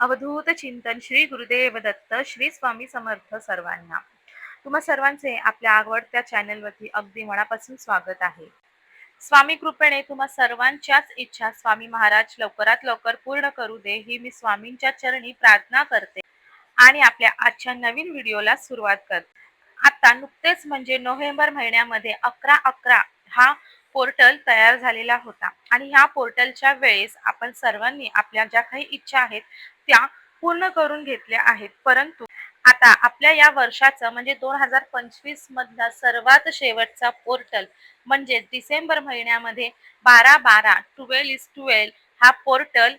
अवधूत चिंतन श्री गुरुदेव दत्त श्री स्वामी समर्थ सर्वांना. तुम्हा सर्वांचे आपल्या आवडत्या चॅनलवरती अगदी मनापासून स्वागत आहे. स्वामी कृपेने तुम्हा सर्वांच्याच इच्छा स्वामी महाराज लवकरात लवकर पूर्ण करू दे ही मी स्वामींच्या चरणी प्रार्थना करते आणि आपल्या आजच्या नवीन व्हिडिओला सुरुवात करते. आता नुकतेच म्हणजे नोव्हेंबर महिन्यामध्ये अकरा अकरा हा पोर्टल तयार झालेला होता. आणि ह्या पोर्टलच्या वेळेस आपण सर्वांनी आपल्या ज्या काही इच्छा आहेत त्या पूर्ण करून घेतल्या आहेत. परंतु आता आपल्या या वर्षाचं म्हणजे दोन हजार पंचवीस मधला सर्वात शेवटचा पोर्टल म्हणजे डिसेंबर महिन्यामध्ये बारा बारा ट्वेल्व इज ट्वेल्व हा पोर्टल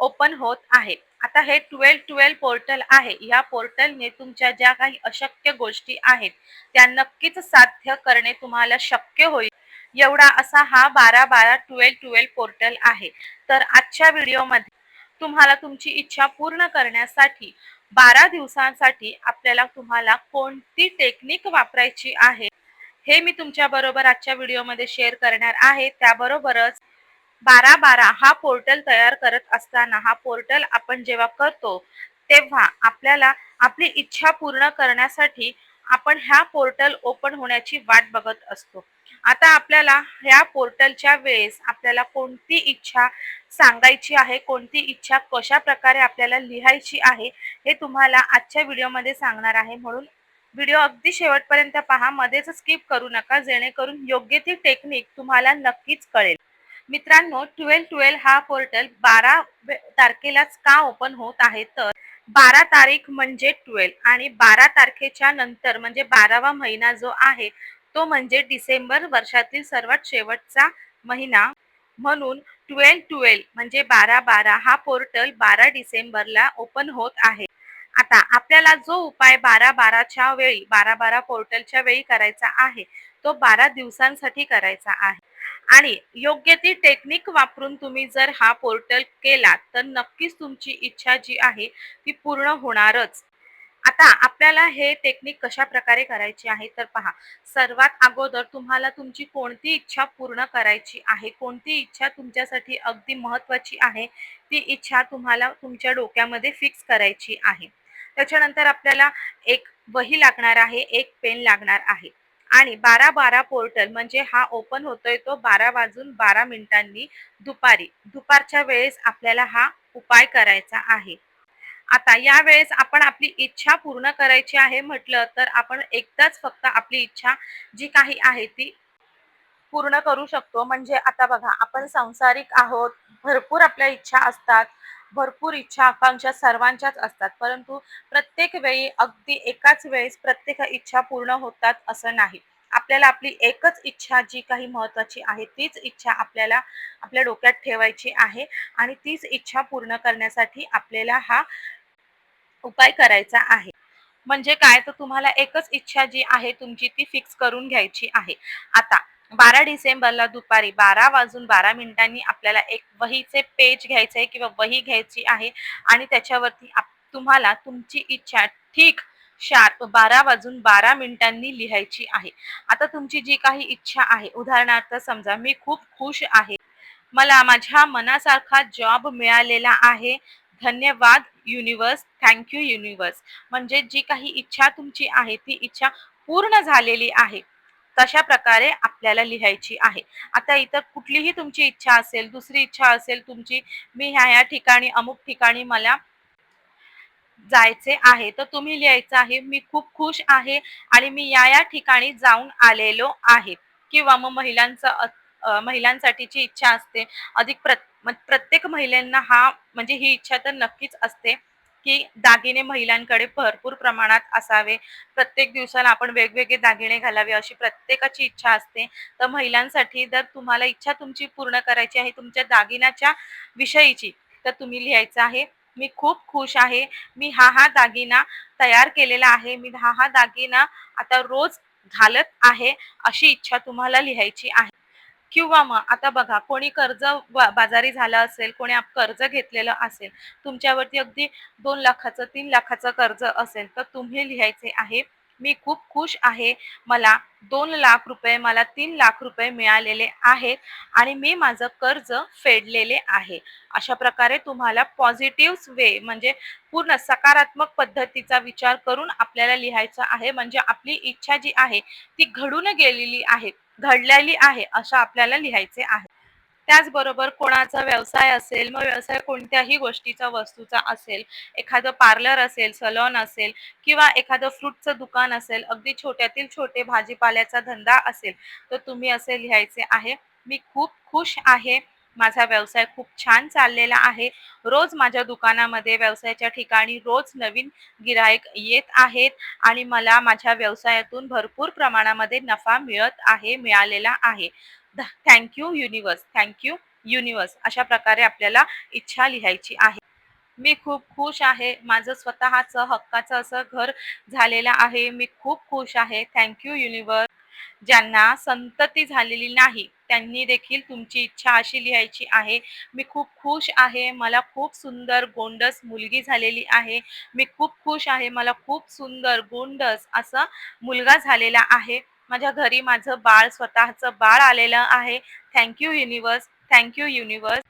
ओपन होत आहे. आता हे ट्वेल्व ट्वेल्व पोर्टल आहे. या पोर्टलने तुमच्या ज्या काही अशक्य गोष्टी आहेत त्या नक्कीच साध्य करणे तुम्हाला शक्य होईल. एवढा असा हा बारा बारा ट्वेल्व ट्वेल्व पोर्टल आहे. तर आजच्या व्हिडिओमध्ये तुम्हाला तुमची इच्छा पूर्ण करण्यासाठी बारा दिवसांसाठी आपल्याला तुम्हाला कोणती टेक्निक वापरायची आहे हे मी तुमच्या बरोबर आजच्या व्हिडिओमध्ये शेअर करणार आहे. त्याबरोबरच बारा बारा हा पोर्टल तयार करत असताना हा पोर्टल आपण जेव्हा करतो तेव्हा आपल्याला आपली इच्छा पूर्ण करण्यासाठी आपण ह्या पोर्टल ओपन होण्याची वाट बघत असतो. आता आपल्याला ह्या पोर्टलच्या वेळेस आपल्याला कोणती इच्छा सांगायची आहे कोणती इच्छा कशा प्रकारे आपल्याला लिहायची आहे हे तुम्हाला आजच्या व्हिडिओमध्ये सांगणार आहे. म्हणून व्हिडिओ अगदी शेवटपर्यंत पहा मध्येच स्किप करू नका जेणेकरून योग्य ती टेक्निक तुम्हाला नक्कीच कळेल. मित्रांनो ट्वेल्व ट्वेल्व हा पोर्टल बारा तारखेलाच का ओपन होत आहे? तर बारा तारीख म्हणजे ट्वेल्व आणि बारा तारखेच्या नंतर म्हणजे बारावा महिना जो आहे तो म्हणजे डिसेंबर वर्षातील सर्वात शेवटचा महिना. म्हणून ट्वेल्व ट्वेल्व म्हणजे बारा बारा हा पोर्टल बारा डिसेंबरला ओपन होत आहे. आता आपल्याला जो उपाय बारा बाराच्या वेळी बारा बारा पोर्टलच्या वेळी करायचा आहे तो बारा दिवसांसाठी करायचा आहे. आणि योग्य ती टेक्निक वापरून तुम्ही जर हा पोर्टल केला तर नक्कीच तुमची इच्छा जी आहे ती पूर्ण होणारच. आता आपल्याला हे टेक्निक कशा प्रकारे करायची आहे तर पहा. सर्वात अगोदर तुम्हाला तुमची कोणती इच्छा पूर्ण करायची आहे कोणती इच्छा तुमच्यासाठी अगदी महत्वाची आहे ती इच्छा तुम्हाला तुमच्या डोक्यामध्ये फिक्स करायची आहे. त्याच्यानंतर आपल्याला एक वही लागणार आहे एक पेन लागणार आहे. आणि बारा बारा पोर्टल म्हणजे हा ओपन होतोय तो बारा वाजून बारा मिनिटांनी दुपारी. दुपारच्या वेळेस आपल्याला हा उपाय करायचा आहे. आता या वेळेस आपण आपली इच्छा पूर्ण करायची आहे म्हटलं तर आपण एकदाच फक्त आपली इच्छा जी काही आहे ती पूर्ण करू शकतो. म्हणजे आता बघा आपण संसारिक आहोत भरपूर आपल्या इच्छा असतात. भरपूर इच्छा आकांक्षा सर्वांच्याच असतात. परंतु प्रत्येक वेळी अगदी एकाच वेळेस प्रत्येक इच्छा पूर्ण होतात असं नाही. आपल्याला आपली एकच इच्छा जी काही महत्वाची आहे तीच इच्छा आपल्याला आपल्या डोक्यात ठेवायची आहे आणि तीच इच्छा पूर्ण करण्यासाठी आपल्याला हा उपाय करायचा आहे. म्हणजे काय? तर तुम्हाला एकच इच्छा जी आहे तुमची ती फिक्स करून घ्यायची आहे. आता बारा डिसेंबरला दुपारी बारा वाजून बारा मिनिटांनी आपल्याला एक वहीचे पेज घ्यायचे आहे किंवा वही घ्यायची आहे. आणि त्याच्यावरती तुम्हाला तुमची इच्छा ठीक शार्प बारा वाजून बारा मिनिटांनी लिहायची आहे. आता तुमची जी काही इच्छा आहे उदाहरणार्थ समजा मी खूप खुश आहे. मला माझ्या मनासारखा जॉब मिळालेला आहे. धन्यवाद युनिवर्स थँक्यू युनिवर्स म्हणजे जी काही इच्छा तुमची आहे ती इच्छा पूर्ण झालेली आहे. तशा प्रकारे आपल्याला लिहायची आहे. आता इतर कुठलीही तुमची इच्छा असेल दुसरी इच्छा असेल तुमची मी ह्या ह्या ठिकाणी अमुक ठिकाणी मला जायचे आहे तर तुम्ही लिहायचं आहे मी खूप खुश आहे आणि मी या या ठिकाणी जाऊन आलेलो आहे. किंवा मग महिलांचं महिलांसाठीची इच्छा असते अधिक प्रत्येक महिलांना हा म्हणजे ही इच्छा तर नक्कीच असते. की दागिने महिलांकडे भरपूर प्रमाणात असावे. प्रत्येक दिवसाला आपण वेगवेगळे दागिने घालावे अशी प्रत्येकाची इच्छा असते. तर महिलांसाठी जर तुम्हाला इच्छा तुमची पूर्ण करायची आहे तुमच्या दागिन्याच्या विषयीची तर तुम्ही लिहायचं आहे. मी खूप खुश आहे. मी हा हा दागिना तयार केलेला आहे. मी हा हा दागिना आता रोज घालत आहे अशी इच्छा तुम्हाला लिहायची आहे. किंवा मग आता बघा कोणी कर्ज बाजारी झालं असेल कोणी कर्ज घेतलेलं असेल तुमच्यावरती अगदी दोन लाखाचं तीन लाखाचं कर्ज असेल तर तुम्ही लिहायचे आहे मी खूप खुश आहे मला दोन लाख रुपये मला तीन लाख रुपये मिळालेले आहेत आणि मी माझं कर्ज फेडलेले आहे. अशा प्रकारे तुम्हाला पॉझिटिव्ह वे म्हणजे पूर्ण सकारात्मक पद्धतीचा विचार करून आपल्याला लिहायचं आहे म्हणजे आपली इच्छा जी आहे ती घडून गेलेली आहे. घडलेली आहे अशा आपल्याला लिहायचे आहे. त्याचबरोबर कोणाचा व्यवसाय असेल मग व्यवसाय कोणत्याही गोष्टीचा वस्तूचा असेल एखादं पार्लर असेल सलॉन असेल किंवा एखादं फ्रूटचं दुकान असेल अगदी छोट्यातील छोटे भाजीपाल्याचा धंदा असेल तर तुम्ही असे लिहायचे आहे मी खूप खुश आहे माझा व्यवसाय खूप छान चाललेला आहे. रोज माझ्या दुकानामध्ये व्यवसायाच्या ठिकाणी रोज नवीन गिरायक येत आहेत आणि मला माझ्या व्यवसायातून भरपूर प्रमाणामध्ये नफा मिळत आहे मिळालेला आहे. थँक्यू युनिवर्स थँक्यू युनिवर्स अशा प्रकारे आपल्याला इच्छा लिहायची आहे. मी खूप खुश आहे. माझं स्वतःचं हक्काचं असं घर झालेलं आहे. मी खूप खुश आहे. थँक्यू युनिवर्स ज्यांना संतती झालेली नाही त्यांनी देखील तुमची इच्छा अशी लिहायची आहे मी खूप खुश आहे मला खूप सुंदर गोंडस मुलगी झालेली आहे मी खूप खुश आहे मला खूप सुंदर गोंडस असा मुलगा झालेला आहे माझ्या घरी माझं बाळ स्वतःचं बाळ आलेलं आहे थँक्यू युनिवर्स थँक्यू युनिवर्स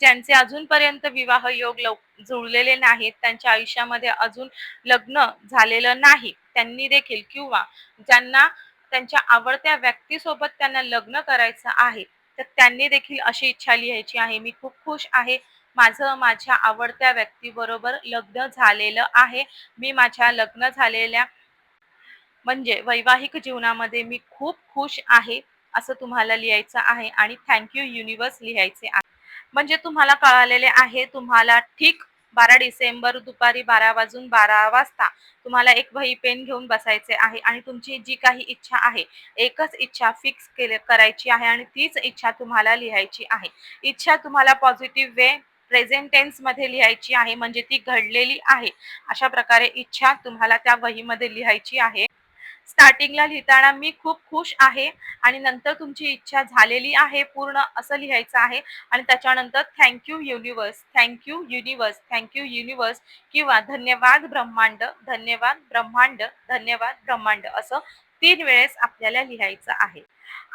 ज्यांचे अजूनपर्यंत विवाह योग लव जुळलेले नाहीत त्यांच्या आयुष्यामध्ये अजून लग्न झालेलं नाही त्यांनी देखील किंवा ज्यांना त्यांच्या आवडत्या व्यक्तीसोबत त्यांना लग्न करायचं आहे तर त्यांनी देखील अशी इच्छा लिहायची आहे. मी खूप खुश आहे. माझं माझ्या आवडत्या व्यक्तीबरोबर लग्न झालेलं आहे. मी माझ्या लग्न झालेल्या म्हणजे वैवाहिक जीवनामध्ये मी खूप खुश आहे असं तुम्हाला लिहायचं आहे आणि थँक्यू युनिवर्स लिहायचे आहे. म्हणजे तुम्हाला कळालेले आहे तुम्हाला ठीक बारा डिसेंबर दुपारी बारा वाजून बारा वाजता तुम्हाला एक वही पेन घेऊन बसायचे आहे आणि तुमची जी काही इच्छा आहे एकच इच्छा फिक्स केले करायची आहे आणि तीच इच्छा तुम्हाला लिहायची आहे. इच्छा तुम्हाला पॉझिटिव्ह वे प्रेझेंटेन्समध्ये लिहायची आहे म्हणजे ती घडलेली आहे. अशा प्रकारे इच्छा तुम्हाला त्या वहीमध्ये लिहायची आहे. स्टार्टिंगला लिहिताना मी खूप खुश आहे आणि नंतर तुमची इच्छा झालेली आहे पूर्ण असं लिहायचं आहे. आणि त्याच्यानंतर thank you universe thank you universe thank you universe किंवा धन्यवाद ब्रह्मांड धन्यवाद ब्रह्मांड धन्यवाद ब्रह्मांड असं तीन वेळेस आपल्याला लिहायचं आहे.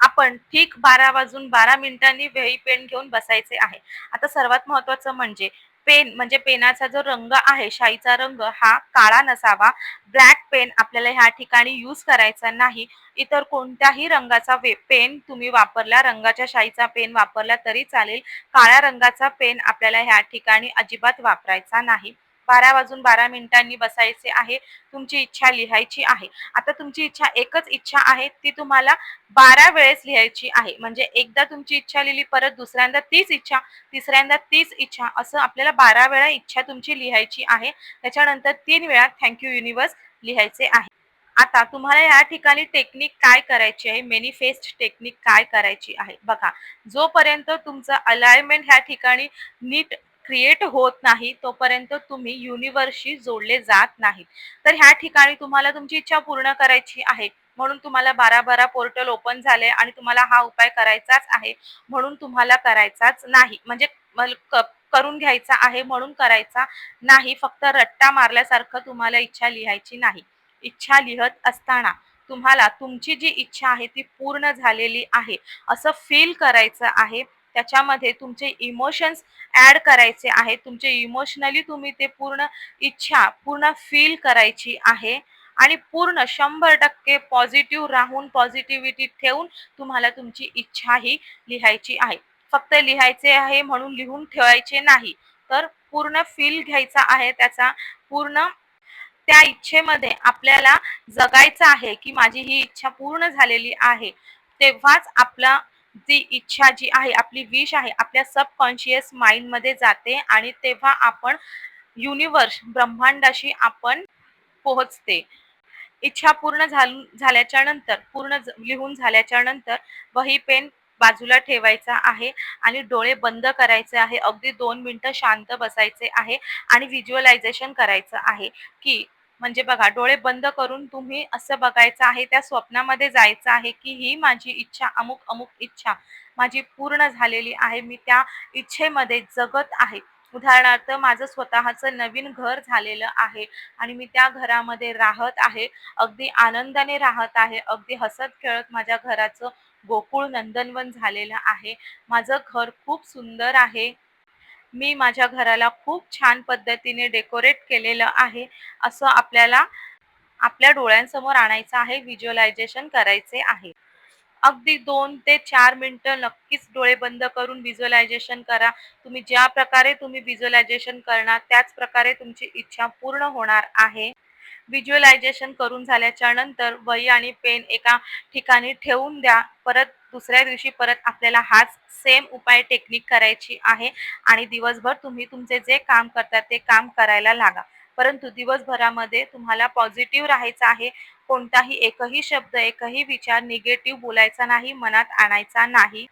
आपण ठीक बारा वाजून बारा मिनिटांनी वेळी पेन घेऊन बसायचे आहे. आता सर्वात महत्वाचं म्हणजे पेन म्हणजे पेनाचा जो रंग आहे शाईचा रंग हा काळा नसावा. ब्लॅक पेन आपल्याला ह्या ठिकाणी यूज करायचा नाही. इतर कोणत्याही रंगाचा पेन तुम्ही वापरला रंगाच्या शाईचा पेन वापरला तरी चालेल. काळ्या रंगाचा पेन आपल्याला ह्या ठिकाणी अजिबात वापरायचा नाही. बारा वाजून बारा मिनिटांनी बसायचे आहे. तुमची इच्छा लिहायची आहे. आता तुमची इच्छा एकच इच्छा आहे ती तुम्हाला बारा वेळेस लिहायची आहे. म्हणजे एकदा तुमची इच्छा लिहिली परत दुसऱ्यांदा तीच इच्छा तिसऱ्यांदा तीच इच्छा असं आपल्याला बारा वेळा इच्छा तुमची लिहायची आहे. त्याच्यानंतर तीन वेळा थँक्यू युनिवर्स लिहायचे आहे. आता तुम्हाला या ठिकाणी टेक्निक काय करायची आहे? मेनिफेस्ट टेक्निक काय करायची आहे? बघा जोपर्यंत तुमचं अलाइनमेंट ह्या ठिकाणी नीट क्रिएट होत नाही तोपर्यंत तुम्ही युनिव्हर्सशी जोडले जात नाहीत. तर ह्या ठिकाणी तुम्हाला तुमची इच्छा पूर्ण करायची आहे. म्हणून तुम्हाला बारा बारा पोर्टल ओपन झाले आणि तुम्हाला हा उपाय करायचाच आहे. म्हणून तुम्हाला करायचाच नाही. म्हणजे करून घ्यायचा आहे म्हणून करायचा नाही. फक्त रट्टा मारल्यासारखं तुम्हाला इच्छा लिहायची नाही. इच्छा लिहत असताना तुम्हाला तुमची जी इच्छा आहे ती पूर्ण झालेली आहे. असं फील करायचं आहे. त्याच्यामध्ये तुमचे इमोशन्स ऍड करायचे आहेत. तुमचे इमोशनली तुम्ही ते पूर्ण इच्छा पूर्ण फील करायची आहे. आणि पूर्ण शंभर टक्के पॉझिटिव्ह राहून पॉझिटिव्हिटी ठेवून तुम्हाला तुमची इच्छा ही लिहायची आहे. फक्त लिहायचे आहे म्हणून लिहून ठेवायचे नाही. तर पूर्ण फील घ्यायचा आहे त्याचा. पूर्ण त्या इच्छेमध्ये आपल्याला जगायचं आहे की माझी ही इच्छा पूर्ण झालेली आहे. तेव्हाच आपला जी इच्छा जी आहे आपली विश आहे आपल्या सबकॉन्शियस माइंडमध्ये जाते आणि तेव्हा आपण युनिवर्स ब्रह्मांडाशी आपण पोहोचते. इच्छा पूर्ण झाल्याच्यानंतर पूर्ण लिहून झाल्याच्यानंतर वही पेन बाजूला ठेवायचा आहे आणि डोळे बंद करायचे आहे. अगदी दोन मिनटं शांत बसायचे आहे आणि व्हिज्युअलायझेशन करायचं आहे की म्हणजे बघा डोळे बंद करून तुम्ही असं बघायचं आहे त्या स्वप्नामध्ये जायचं आहे की ही माझी इच्छा अमुक अमुक इच्छा माझी पूर्ण झालेली आहे मी त्या इच्छेमध्ये जगत आहे. उदाहरणार्थ माझं स्वतःचं नवीन घर झालेलं आहे आणि मी त्या घरामध्ये राहत आहे. अगदी आनंदाने राहत आहे अगदी हसत खेळत माझ्या घराचं गोकुळ नंदनवन झालेलं आहे. माझं घर खूप सुंदर आहे. मी माझ्या घराला खूप छान पद्धतीने डेकोरेट केलेलं आहे. असं आपल्याला आपल्या डोळ्यांसमोर आणायचं आहे व्हिज्युअलायझेशन करायचे आहे. अगदी दोन ते चार मिनटं नक्कीच डोळे बंद करून व्हिज्युअलायझेशन करा. तुम्ही ज्या प्रकारे तुम्ही व्हिज्युअलायझेशन करणार त्याच प्रकारे तुमची इच्छा पूर्ण होणार आहे. व्हिज्युअलायझेशन करून झाल्याच्यानंतर वही आणि पेन एका ठिकाणी ठेवून द्या. परत दुसऱ्या दिवशी परत आपल्याला हाच सेम उपाय टेक्निक करायची आहे. आणि दिवसभर तुम्ही तुमचे जे काम करतात ते काम करायला लागा. परंतु दिवसभरामध्ये तुम्हाला पॉझिटिव्ह राहायचं आहे. कोणताही एकही शब्द एकही विचार निगेटिव्ह बोलायचा नाही मनात आणायचा नाही.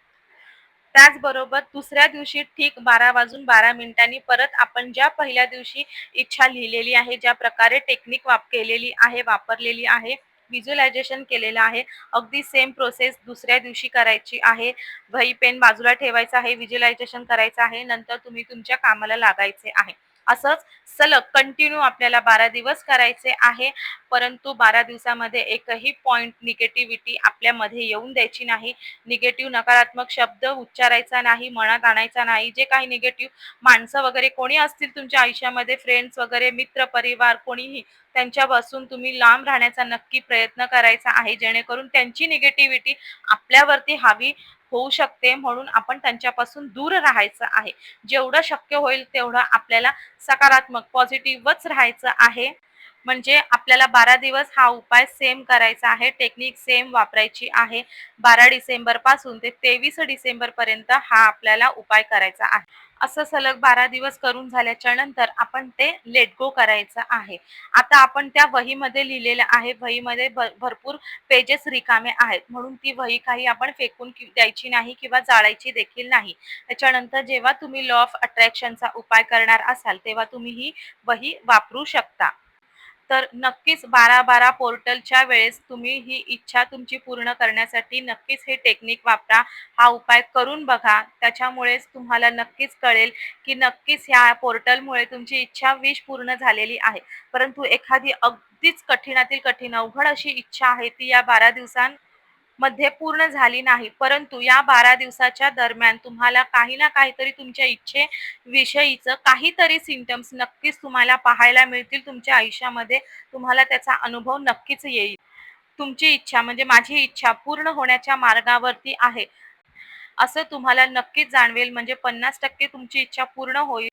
त्याचबरोबर दुसऱ्या दिवशी ठीक बारा वाजून बारा मिनिटांनी परत आपण ज्या पहिल्या दिवशी इच्छा लिहिलेली आहे ज्या प्रकारे टेक्निक वाप केलेली आहे वापरलेली आहे व्हिज्युलायझेशन केलेलं आहे अगदी सेम प्रोसेस दुसऱ्या दिवशी करायची आहे. वही पेन बाजूला ठेवायचं आहे व्हिज्युलायझेशन करायचं आहे नंतर तुम्ही तुमच्या कामाला लागायचे आहे. असंच सलग कंटिन्यू आपल्याला बारा दिवस करायचे आहे. परंतु बारा दिवसामध्ये एकही पॉईंट निगेटिव्हिटी आपल्यामध्ये येऊन द्यायची नाही. निगेटिव्ह नकारात्मक शब्द उच्चारायचा नाही मनात आणायचा नाही. जे काही निगेटिव्ह माणसं वगैरे कोणी असतील तुमच्या आयुष्यामध्ये फ्रेंड्स वगैरे मित्र परिवार कोणीही त्यांच्यापासून तुम्ही लांब राहण्याचा नक्की प्रयत्न करायचा आहे. जेणेकरून त्यांची निगेटिव्हिटी आपल्यावरती हवी होऊ शकते म्हणून आपण त्यांच्यापासून दूर राहायचं आहे. जेवढं शक्य होईल तेवढं आपल्याला सकारात्मक पॉझिटिव्हच राहायचं आहे. म्हणजे आपल्याला बारा दिवस हा उपाय सेम करायचा आहे. टेक्निक सेम वापरायची आहे. बारा डिसेंबरपासून ते तेवीस डिसेंबर पर्यंत हा आपल्याला उपाय करायचा आहे. असं सलग बारा दिवस करून झाल्याच्यानंतर आपण ते लेट गो करायचं आहे. आता आपण त्या वहीमध्ये लिहिलेलं आहे. वहीमध्ये भरपूर पेजेस रिकामे आहेत. म्हणून ती वही काही आपण फेकून द्यायची नाही किंवा जाळायची देखील नाही. त्याच्यानंतर जेव्हा तुम्ही लॉ ऑफ अट्रॅक्शनचा उपाय करणार असाल तेव्हा तुम्ही ही वही वापरू शकता. तर नक्कीच बारा बारा पोर्टलच्या वेळेस तुम्ही ही इच्छा तुमची पूर्ण करण्यासाठी नक्कीच हे टेक्निक वापरा. हा उपाय करून बघा. त्याच्यामुळेच तुम्हाला नक्कीच कळेल की नक्कीच ह्या पोर्टलमुळे तुमची इच्छा विष पूर्ण झालेली आहे. परंतु एखादी अगदीच कठीणातील कठीण अवघड अशी इच्छा आहे ती या बारा दिवसां मध्ये पूर्ण झाली नाही. परंतु या बारा दिवसाच्या दरम्यान तुम्हाला काही ना काहीतरी तुमच्या इच्छे विषयीचं काहीतरी सिमटम्स नक्कीच तुम्हाला पाहायला मिळतील. तुमच्या आयुष्यामध्ये तुम्हाला त्याचा अनुभव नक्कीच येईल. तुमची इच्छा म्हणजे माझी इच्छा पूर्ण होण्याच्या मार्गावरती आहे. असं तुम्हाला नक्कीच जाणवेल. म्हणजे पन्नास टक्के तुमची इच्छा पूर्ण होईल.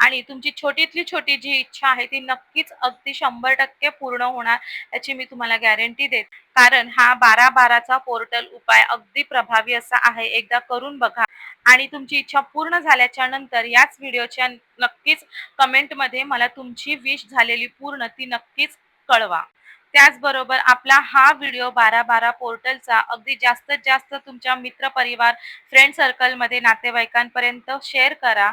आणि तुमची छोटीतली छोटी जी इच्छा आहे ती नक्कीच अगदी शंभर टक्के पूर्ण होणार याची मी तुम्हाला गॅरंटी देते. कारण हा बारा बाराचा पोर्टल उपाय अगदी प्रभावी असा आहे एकदा करून बघा. आणि तुमची इच्छा पूर्ण झाल्याच्यानंतर याच व्हिडिओच्या नक्कीच कमेंटमध्ये मला तुमची विश झालेली पूर्ण ती नक्कीच कळवा. त्याचबरोबर आपला हा व्हिडिओ बारा बारा पोर्टलचा अगदी जास्तीत जास्त तुमच्या मित्र परिवार फ्रेंड सर्कलमध्ये नातेवाईकांपर्यंत शेअर करा.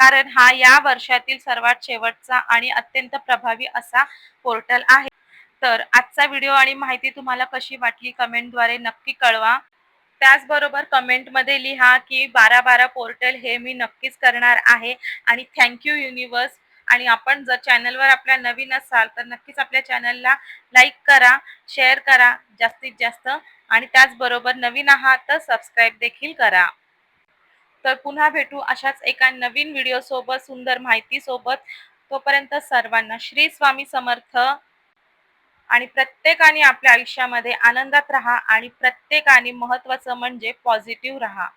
कारण हा या वर्षातील सर्वात शेवटचा आणि अत्यंत प्रभावी असा पोर्टल आहे. तर आजचा व्हिडिओ आणि माहिती तुम्हाला कशी वाटली कमेंटद्वारे नक्की कळवा. त्याचबरोबर कमेंटमध्ये लिहा की बारा बारा पोर्टल हे मी नक्कीच करणार आहे आणि थँक्यू युनिवर्स आणि आपण जर चॅनलवर आपल्या नवीन असाल तर नक्कीच आपल्या चॅनलला लाईक करा शेअर करा जास्तीत जास्त. आणि त्याचबरोबर नवीन आहात तर सबस्क्राईब देखील करा. तर पुन्हा भेटू अशाच एका नवीन व्हिडिओ सोबत सुंदर माहिती सोबत. तोपर्यंत सर्वांना श्री स्वामी समर्थ. आणि प्रत्येकाने आपल्या आयुष्यामध्ये आनंदात राहा आणि प्रत्येकाने महत्वाचं म्हणजे पॉझिटिव्ह राहा.